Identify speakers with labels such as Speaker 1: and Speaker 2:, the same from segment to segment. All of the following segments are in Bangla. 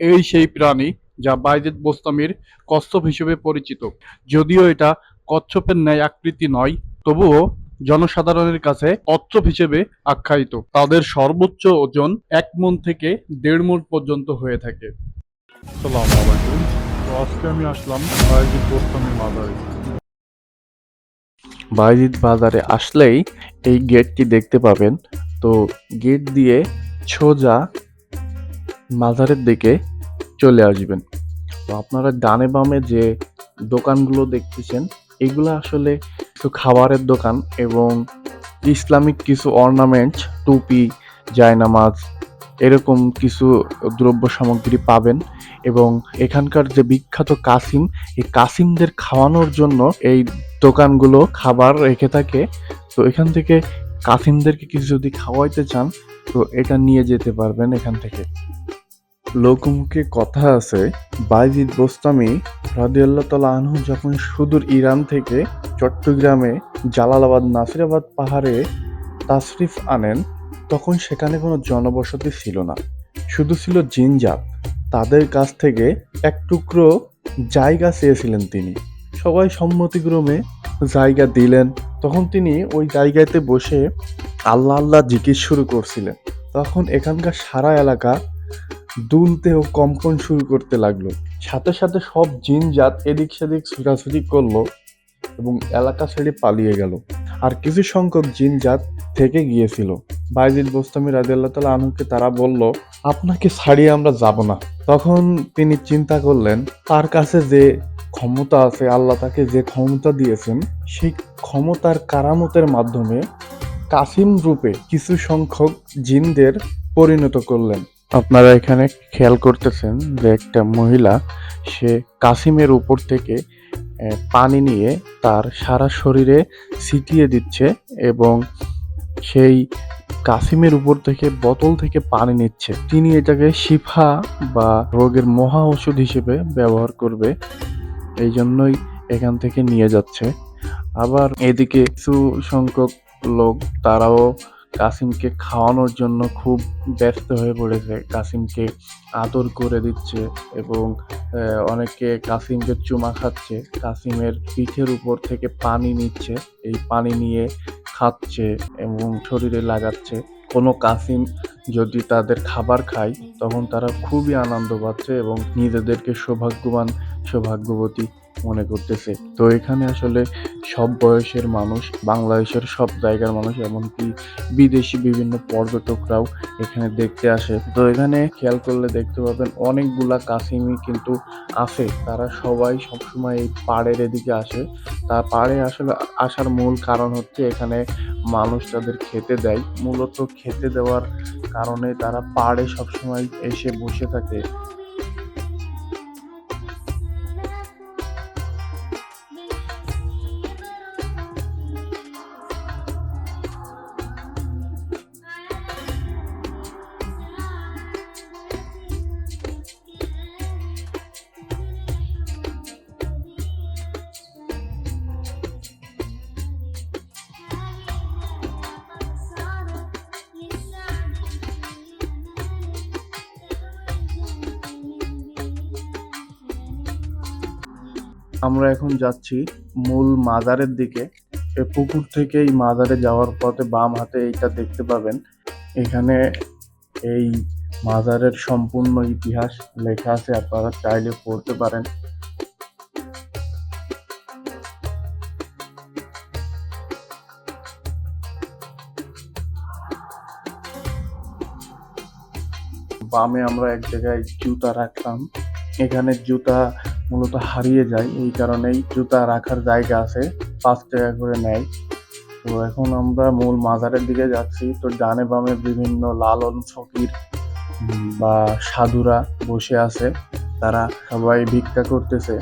Speaker 1: এই সেই প্রাণী যা বাইজিদ বোস্তামির কচ্ছপ হিসেবে পরিচিত। যদিও এটা কচ্ছপের ন্যায় আকৃতি নয় তবুও জনসাধারণের কাছে কচ্ছপ হিসেবে আখ্যায়িত। তাদের সর্বোচ্চ ওজন এক মন থেকে দেড় মন পর্যন্ত হয়ে থাকে।
Speaker 2: সালাম আলাইকুম। আজকে আমি আসলাম বাইজিদ বোস্তামির মাজারে।
Speaker 3: বাইজিদ বাজারে আসলেই এই গেটটি দেখতে পাবেন। তো গেট দিয়ে সোজা মাজারের দিকে চলে আসবেন। তো আপনারা ডানে বামে যে দোকানগুলো দেখতেছেন, এগুলো আসলে কিছু খাবারের দোকান এবং ইসলামিক কিছু অর্নামেন্টস টুপি, জায়নামাজ এরকম কিছু দ্রব্য সামগ্রী পাবেন এবং এখানকার যে বিখ্যাত কাসিম, এই কাসিমদের খাওয়ানোর জন্য এই দোকানগুলো খাবার রেখে থাকে। তো এখান থেকে কাসিমদেরকে কিছু যদি খাওয়াইতে চান, তো এটা নিয়ে যেতে পারবেন এখান থেকে। লোকমুখে কথা আছে, বাইজিদ বোস্তামি রাদিয়াল্লাহ তালা আনহু যখন সুদূর ইরান থেকে চট্টগ্রামে জালালাবাদ, নাসিরাবাদ পাহাড়ে তাশরিফ আনেন, তখন সেখানে কোনো জনবসতি ছিল না। শুধু ছিল জিনজাত। তাদের কাছ থেকে এক টুকরো জায়গা চেয়েছিলেন তিনি। সবাই সম্মতিক্রমে জায়গা দিলেন। তখন তিনি ওই জায়গাতে বসে আল্লাহ আল্লাহ জিকির শুরু করছিলেন। তখন এখানকার সারা এলাকা দুলতে ও কম্পন শুরু করতে লাগল। সাথে সাথে সব জিনজাত এদিক সেদিক ছুটাছুটি করল এবং এলাকা ছেড়ে পালিয়ে গেল। আর কিছু সংখ্যক জিনজাত থেকে গিয়েছিল। বাইজিদ বোস্তামি রাজিয়াল্লাহ তালা আনহুকে তারা বলল, আপনাকে ছাড়িয়ে আমরা যাব না। তখন তিনি চিন্তা করলেন, তার কাছে যে ক্ষমতা আছে, আল্লাহ তাকে যে ক্ষমতা দিয়েছেন, সেই ক্ষমতার কারামতের মাধ্যমে কাসিম রূপে কিছু সংখ্যক জিনদের পরিণত করলেন। আপনারা এখানে খেয়াল করতেছেন যে একটা মহিলা, সে কাসিমের উপর থেকে পানি নিয়ে তার সারা শরীরে ছিটিয়ে দিচ্ছে এবং সেই কাসিমের উপর থেকে বোতল থেকে পানি নিচ্ছে। তিনি এটাকে শিফা বা রোগের মহা ওষুধ হিসেবে ব্যবহার করবে। এই জন্যই এখান থেকে নিয়ে যাচ্ছে। আবার এদিকে কিছু সংখ্যক লোক, তারাও কাসিমকে খাওয়ানোর জন্য খুব ব্যস্ত হয়ে পড়েছে। কাসিমকে আদর করে দিচ্ছে এবং অনেকে কাসিমকে চুমা খাচ্ছে। কাসিমের পিঠের উপর থেকে পানি নিচ্ছে। এই পানি নিয়ে খাচ্ছে এবং শরীরে লাগাচ্ছে। কোনো কাসিম যদি তাদের খাবার খায়, তখন তারা খুবই আনন্দ পাচ্ছে এবং নিজেদেরকে সৌভাগ্যবান সৌভাগ্যবতী মনে করতেছে। তো এখানে আসলে সব বয়সের মানুষ, বাংলাদেশের সব জায়গার মানুষ, এমনকি বিদেশি বিভিন্ন পর্যটকরাও এখানে দেখতে আসে। তো এখানে খেয়াল করলে দেখতে পাবেন অনেকগুলা কাসিমি কিন্তু আছে। তারা সবাই সবসময় এই পাড়ের এদিকে আসে। তা পাড়ে আসলে আসার মূল কারণ হচ্ছে এখানে মানুষ তাদের খেতে দেয়। মূলত খেতে দেওয়ার কারণে তারা পাড়ে সবসময় এসে বসে থাকে। আমরা এখন যাচ্ছি মূল মাজারের দিকে। পুকুর থেকে এই মাজারে যাওয়ার পথে বাম হাতে এইটা দেখতে পাবেন। এখানে এই মাজারের সম্পূর্ণ ইতিহাস লেখা আছে, আপনারা চাইলে পড়তে পারেন। বামে আমরা এক জায়গায় জুতা রাখলাম। এখানে জুতা মূলত হারিয়ে যায়। এই কারণেই জুতা রাখার জায়গা আছে, পাঁচ টাকা করে নেয়। তো এখন আমরা মূল মাজারের দিকে যাচ্ছি। তো ডানে বামে বিভিন্ন লালন ফকির বা সাধুরা বসে আছে। তারা সবাই ভিক্ষা করতেছে।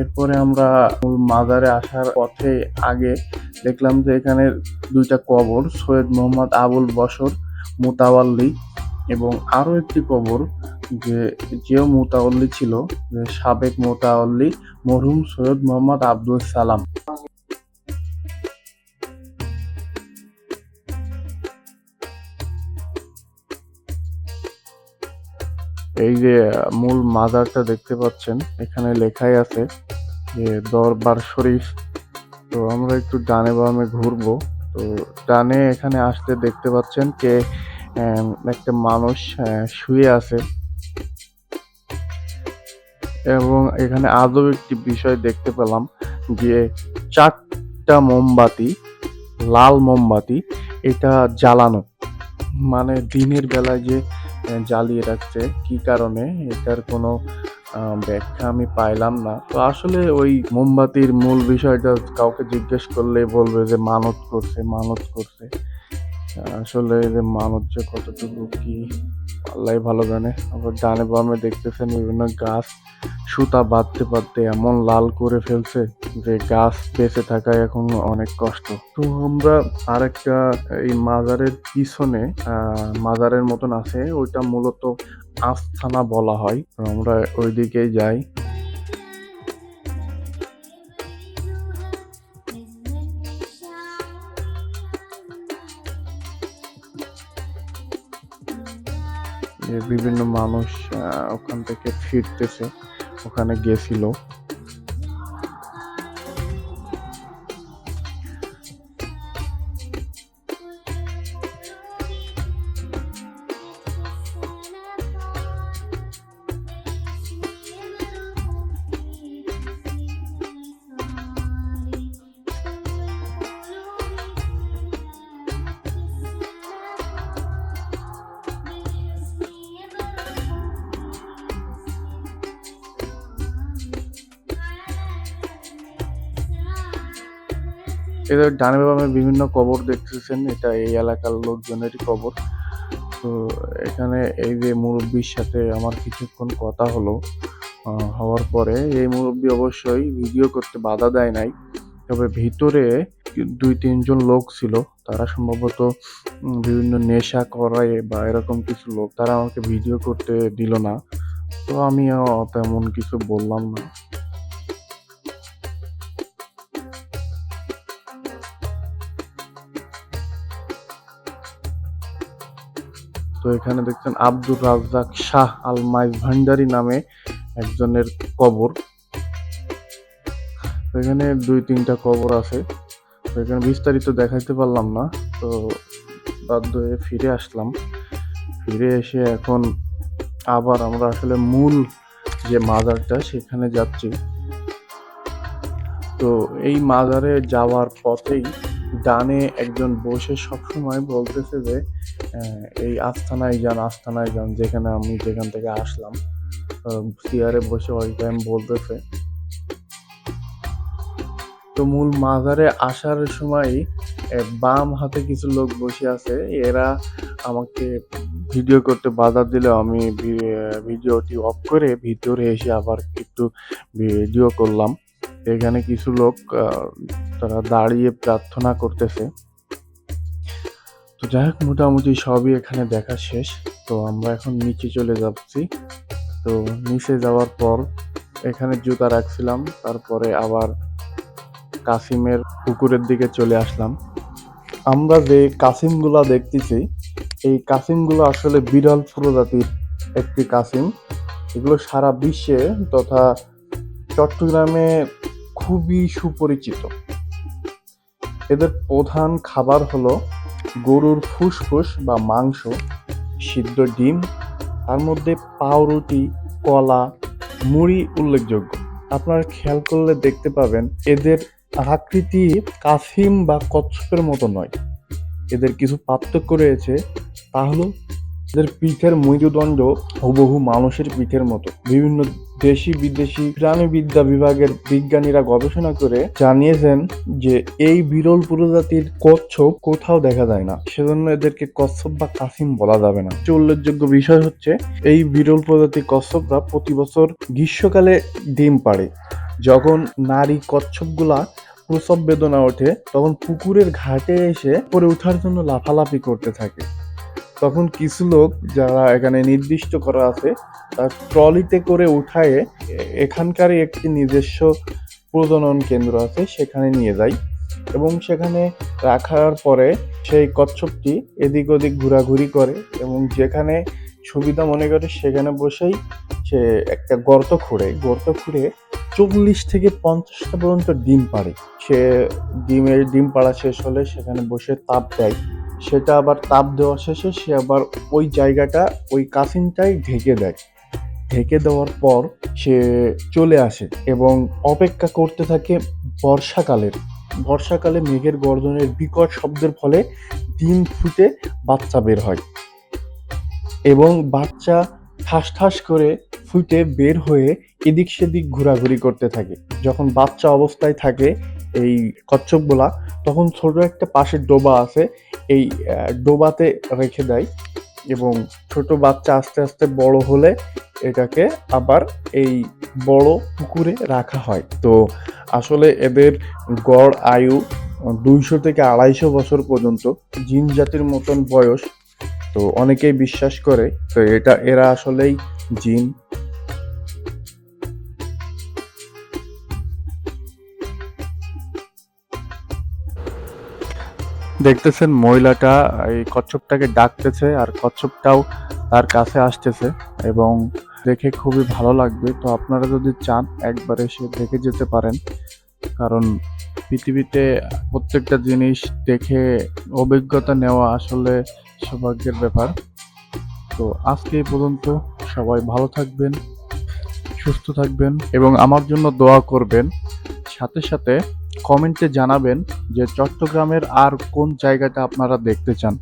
Speaker 3: এরপরে আমরা মূল মাজারে আসার পথে আগে দেখলাম যে এখানে দুইটা কবর, সৈয়দ মোহাম্মদ আবুল বসর মুতাওয়াল্লি এবং আরও একটি কবর যে যেও মোতাউল্লি ছিল, যে সাবেক মোতাওল্লি মরহুম সৈয়দ মোহাম্মদ আব্দুল সালাম। এই যে মূল মাজারটা দেখতে পাচ্ছেন, এখানে লেখাই আছে যে দরবার শরীফ। তো আমরা একটু ডানে বামে ঘুরবো। তো ডানে এখানে আসতে দেখতে পাচ্ছেন কে একটা মানুষ শুয়ে আছে। এবং এখানে আদৌ একটি বিষয় দেখতে পেলাম যে চারটা মোমবাতি, লাল মোমবাতি, এটা জ্বালানো। মানে দিনের বেলায় যে জ্বালিয়ে রাখছে, কি কারণে? এটার কোনো ব্যাখ্যা আমি পাইলাম না। তো আসলে ওই মোমবাতির মূল বিষয়টা কাউকে জিজ্ঞেস করলে বলবে যে, মানত করছে মানত করছে। আসলে যে মানত যে কতটুকু কি আল্লাহ ভালো জানে। আবার ডানে বামে দেখতেছেন বিভিন্ন গাছ সুতা বাঁধতে বাঁধতে এমন লাল করে ফেলছে যে গাছ বেঁচে থাকায় এখন অনেক কষ্ট। তো আমরা আরেকটা এই মাজারের পিছনে মাজারের মতন আছে, ওইটা মূলত আস্থানা বলা হয়। আমরা ওইদিকেই যাই। বিভিন্ন মানুষ ওখান থেকে ফিরতেছে ওখানে গেছিল। এদের ডানে বামে বিভিন্ন কবর দেখতেছেন, এটা এই এলাকার লোকজনেরই কবর। তো এখানে এই যে মুরব্বীর সাথে আমার কিছুক্ষণ কথা হলো হওয়ার পরে এই মুরব্বী অবশ্যই ভিডিও করতে বাধা দেয় নাই। তবে ভিতরে দুই, তিনজন লোক ছিল, তারা সম্ভবত বিভিন্ন নেশা করায় বা এরকম কিছু লোক, তারা আমাকে ভিডিও করতে দিল না। তো আমিও তেমন কিছু বললাম না। তো এখানে দেখছেন আব্দুর রাজ্জাক শাহ আল মাইজ ভান্ডারি নামে একজনের কবর। এখানে দুই তিনটা কবর আছে। তো এখানে বিস্তারিত দেখাইতে পারলাম না, তো বাধ্য হয়ে ফিরে আসলাম। ফিরে এসে এখন আবার আমরা আসলে মূল যে মাজারটা সেখানে যাচ্ছি। তো এই মাজারে যাওয়ার পথেই ডানে একজন বসে সবসময় বলতেছে যে এই আস্থানায় যান আস্থানায় যান, যেখানে আমি যেখান থেকে আসলাম চেয়ারে বসে ওই টাইম বলতেছে। তো মূল মাজারে আসার সময় বাম হাতে কিছু লোক বসে আছে, এরা আমাকে ভিডিও করতে বাধা দিলে, আমি ভিডিওটি অফ করে ভিতরে এসে আবার একটু ভিডিও করলাম। এখানে কিছু লোক তারা দাঁড়িয়ে প্রার্থনা করতেছে। তো যাই হোক, মোটামুটি সবই এখানে দেখা শেষ। তো আমরা এখন নিচে চলে যাচ্ছি। তো নিচে যাওয়ার পর এখানে জুতা রাখছিলাম, তারপরে আবার কাসিমের পুকুরের দিকে চলে আসলাম। আমরা যে কাসিমগুলা দেখতেছি, এই কাসিমগুলো আসলে বিরল প্রজাতির একটি কাসিম। এগুলো সারা বিশ্বে তথা চট্টগ্রামে খুবই সুপরিচিত। এদের প্রধান খাবার হলো গরুর ফুসফুস বা মাংস, সিদ্ধ ডিম, তার মধ্যে পাউরুটি, কলা, মুড়ি উল্লেখযোগ্য। আপনারা খেয়াল করলে দেখতে পাবেন, এদের আকৃতি কাসিম বা কচ্ছপের মতো নয়। এদের কিছু পার্থক্য রয়েছে, তা হলো, এদের পিঠের মেরুদণ্ড হুবহু মানুষের পিঠের মতো। বিভিন্ন দেশি বিদেশি প্রাণীবিদ্যা বিভাগের বিজ্ঞানীরা গবেষণা করে জানিয়েছেন যে এই বিরল প্রজাতির কচ্ছপ কোথাও দেখা যায় না। সেজন্য এদেরকে কচ্ছপ বা কাসিম বলা যাবে না। উল্লেখযোগ্য বিষয় হচ্ছে, এই বিরল প্রজাতির কচ্ছপরা প্রতি বছর গ্রীষ্মকালে ডিম পাড়ে। যখন নারী কচ্ছপগুলা প্রসব বেদনা ওঠে, তখন পুকুরের ঘাটে এসে পরে ওঠার জন্য লাফালাফি করতে থাকে। তখন কিছু লোক যারা এখানে নির্দিষ্ট করা আছে, তার ট্রলিতে করে উঠায়ে এখানকারই একটি নিজস্ব প্রজনন কেন্দ্র আছে, সেখানে নিয়ে যায়। এবং সেখানে রাখার পরে সেই কচ্ছপটি এদিক ওদিক ঘোরাঘুরি করে এবং যেখানে সুবিধা মনে করে সেখানে বসেই সে একটা গর্ত খুঁড়ে। গর্ত খুঁড়ে চল্লিশ থেকে পঞ্চাশটা পর্যন্ত ডিম পাড়ে। সে ডিমের ডিম পাড়া শেষ হলে সেখানে বসে তাপ দেয়। সেটা আবার তাপ দেওয়া শেষে সে আবার ওই জায়গাটা, ওই কাসিনটাই ঢেকে দেয়। ঢেকে দেওয়ার পর সে চলে আসে এবং অপেক্ষা করতে থাকে বর্ষাকালের। বর্ষাকালে মেঘের গর্জনের বিকট শব্দের ফলে ডিম ফুটে বাচ্চা বের হয় এবং বাচ্চা ঠাস ঠাস করে ফুটে বের হয়ে এদিক সেদিক ঘোরাঘুরি করতে থাকে। যখন বাচ্চা অবস্থায় থাকে এই কচ্ছপগুলা, তখন ছোট একটা পাশের ডোবা আছে, এই ডোবাতে রেখে দেয় এবং ছোট বাচ্চা আস্তে আস্তে বড় হলে এটাকে আবার এই বড় পুকুরে রাখা হয়। তো আসলে এদের গড় আয়ু দুইশো থেকে আড়াইশো বছর পর্যন্ত জিন জাতির মতন বয়স, তো অনেকেই বিশ্বাস করে, তো এটা, এরা আসলেই জিন। দেখতেছেন মহিলাটা, এই কচ্ছপটাকে ডাকতেছে আর কচ্ছপটাও তার কাছে আসতেছে এবং দেখে খুবই ভালো লাগবে। তো আপনারা যদি চান একবার এসে দেখে যেতে পারেন, কারণ পৃথিবীতে প্রত্যেকটা জিনিস দেখে অভিজ্ঞতা নেওয়া আসলে সৌভাগ্যের ব্যাপার। তো আজকে পর্যন্ত সবাই ভালো থাকবেন, সুস্থ থাকবেন এবং আমার জন্য দোয়া করবেন। সাথে সাথে কমেন্টে জানাবেন যে চট্টগ্রামের আর কোন জায়গাটা আপনারা দেখতে চান।